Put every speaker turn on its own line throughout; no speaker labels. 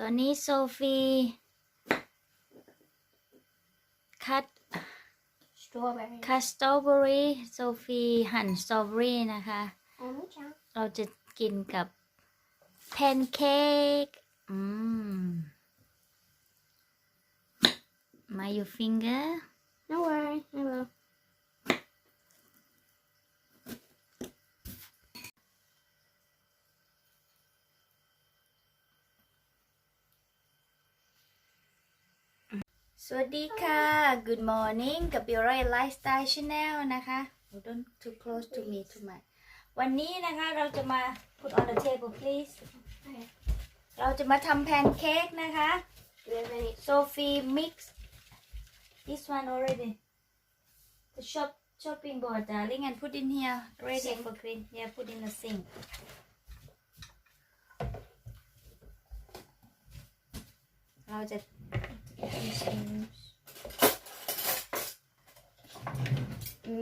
ตอนนี้โซฟีคัด
Strawberry.
คัดสตรอเบอรี่โซฟีหั่นสตรอเบอรี่นะคะ
And we can.
เราจะกินกับแพนเค้กอืม My your finger สวัสดีค่ะ Good morning กับ b i r a Lifestyle Channel นะคะ Oh, Don't too close to me too much วันนี้นะคะเราจะมา put on the table please
Okay.
เราจะมาทำแพนเค้กนะคะ
Do we have any?
Sophie mix this one already the shop chopping board darling and put in here ready
Sink.
for clean yeah put in the sink เราจะ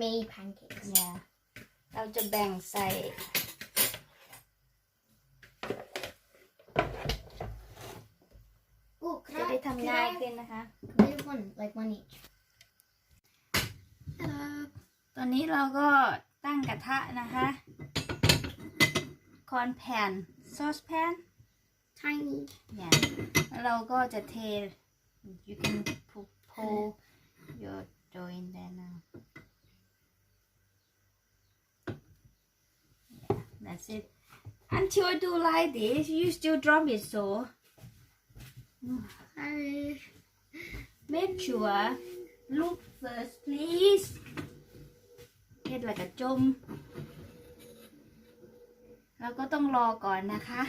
Me pancakes.
yeah เราจะแบ่งใส่
Oh, could
จะ
I,
ได้
could
ทำ
I
ง่าย
have,
ขึ้นนะคะ
could I have one, like one each?
เอ่อตอนนี้เราก็ตั้งกระทะนะคะคอนแผ่นซอสแพน
Tiny.
เนี่ยแล้วเราก็จะเท you can pull, pull your dough in there now yeah that's it until I do like this you still drop it so
I
make sure look first please เฮ็ดแล้วก็จมเราก็ต้องรอก่อนนะคะ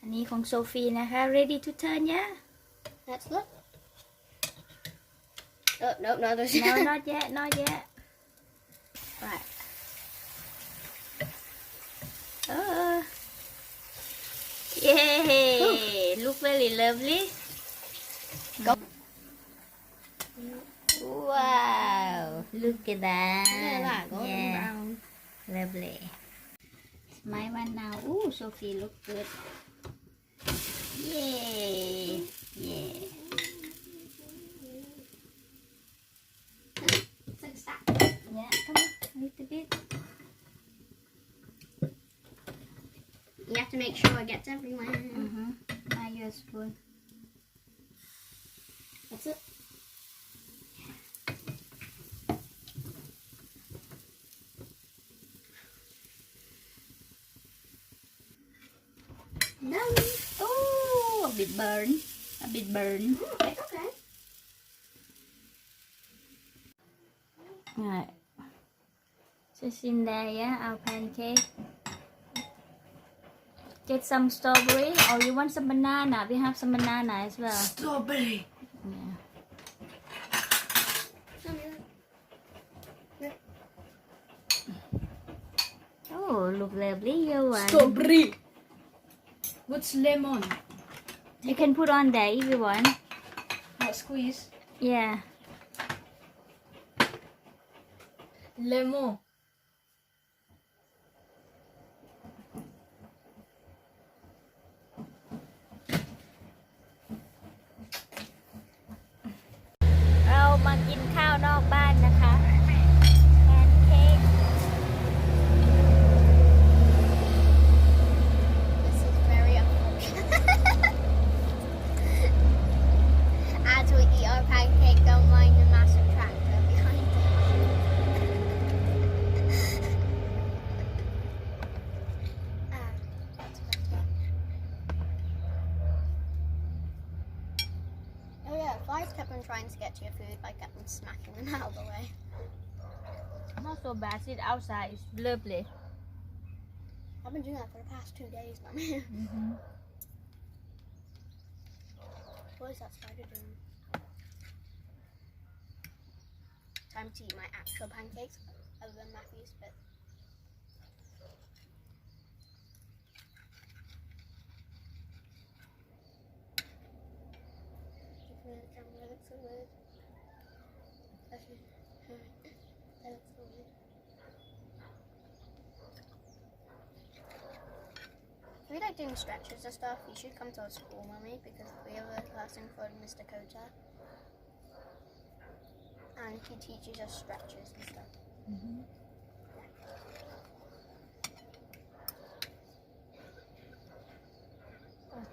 อันนี้ของโซฟีนะคะ ready to turn yeah
Let's look. Oh, no, no, there's
no not yet not yet right oh yay look very lovely
Go.
wow look at that
Look at that, golden
yeah
brown.
lovely my one now ooh Sophie look good yay yeah
It's like stack.
yeah come on a little bit
You have to make sure it gets everywhere.
mm-hmm now your spoon
That's it. Done.
Oh a bit burn a bit burn
Okay, okay.
Alright. Just in there, yeah, our pancake. Get some strawberry or you want some banana. We have some banana as well.
Strawberry.
Yeah. Oh, look lovely, your one.
Strawberry. What's lemon?
You can put on there if you want.
Not squeeze.
Yeah.
Lemon.
Trying to get to your food by getting smacking them out of the way.
Not so bad. See, the outside. It's lovely.
I've been doing that for the past two days, mum.
Mm-hmm.
what is that spider doing? Time to eat my actual pancakes, other than Matthew's bit. That looks so weird. Actually, that looks so weird. Three days. like doing stretches and stuff, you should come to our school, mummy, because we have a person called Mr. Kota. And he teaches us stretches and stuff. Mm-hmm.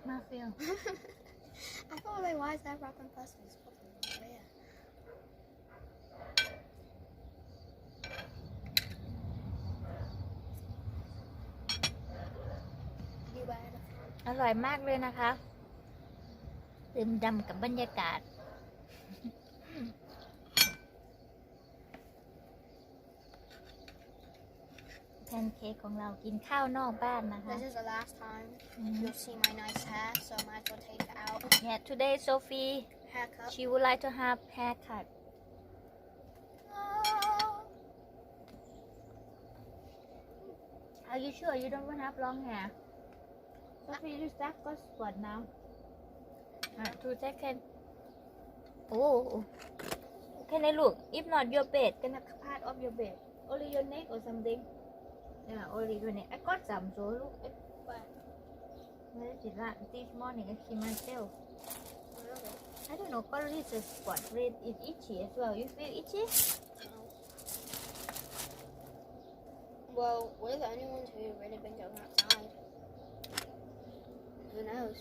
Ma feel
I thought, like, why is there random persons? Where? You wear the
อร่อยมากเลยนะคะดื่มดำกับบรรยากาศ แพนเค้กของเรากินข้าวนอกบ้านนะคะ
This is the last time
Mhm.
you'll see my nice hair, so I might as well take it out.
Yeah today Sophie
Haircut.
she would like to have haircut
Oh.
Are you sure you don't want to have long hair Sophie you start got spot now uh, two second Oh Can I look if not your bed can I part of your bed only your neck or something Yeah only your I got some so look I
Where?
Where is it at? This morning I see myself
Really?
I don't know got this a spot red is itchy as well you feel itchy
No. Well, we're the only ones who really been going outside. Who knows?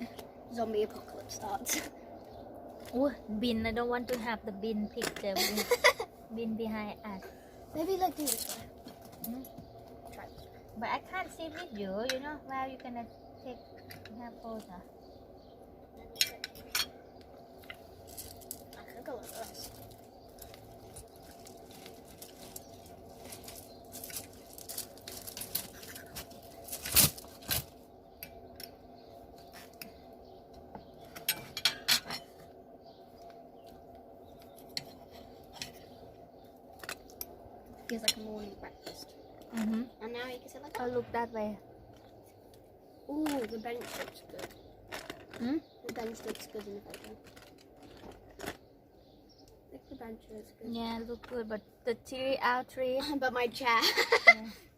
Zombie apocalypse starts.
Oh, bin. I don't want to have the bin picture. Bin, bin behind us.
Maybe like do this way.
Hmm?
Try.
But I can't see with you. You know where you gonna take have photo.
Feels like a morning breakfast.
Mm-hmm.
And now you can sit like
Oh,
that.
look that way.
Ooh, the bench looks good.
Hmm?
The bench looks good in the photo. Like the bench looks good.
Yeah, look good. But the tree, our tree.
but my chair.
yeah.